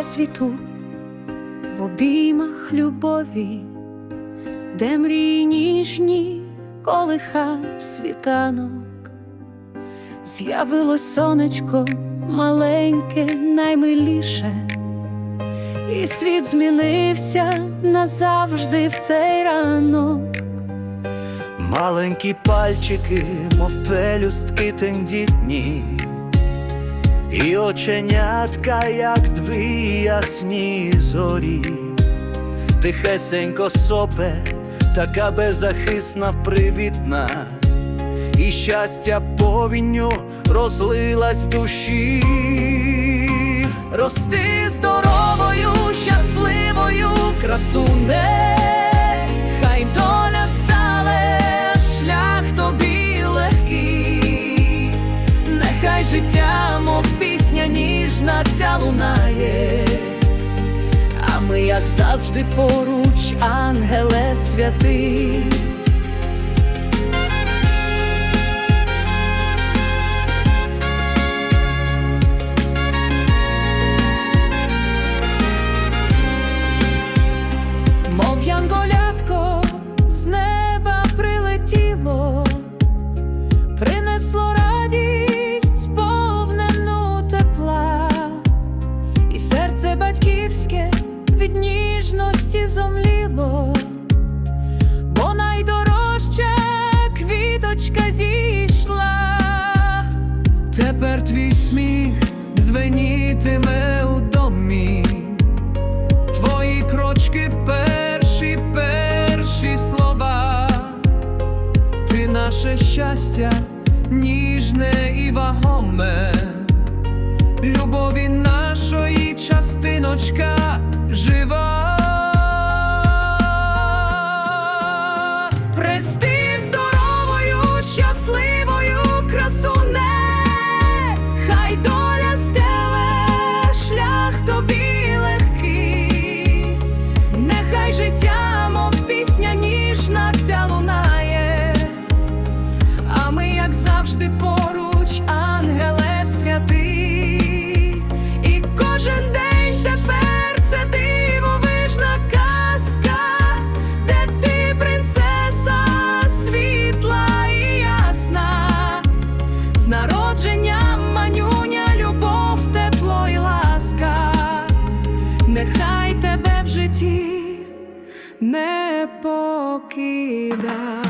всесвіту, в обіймах любові, де мрії ніжні колиха світанок, з'явилось сонечко маленьке, наймиліше, і світ змінився назавжди в цей ранок. Маленькі пальчики, мов пелюстки тендітні, і оченятка, як дві ясні зорі, тихесенько сопе, така беззахисна, привітна, і щастя повінню розлилась в душі. Рости здоровою, щасливою, красуне, ніжна ця лунає, а ми, як завжди, поруч, ангеле святий. Ніжності зомліло, бо найдорожча квіточка зійшла. Тепер твій сміх дзвенітиме у домі, твої крочки перші, перші слова, ти наше щастя, ніжне і вагоме, любові нашої частиночка жива. не покидай.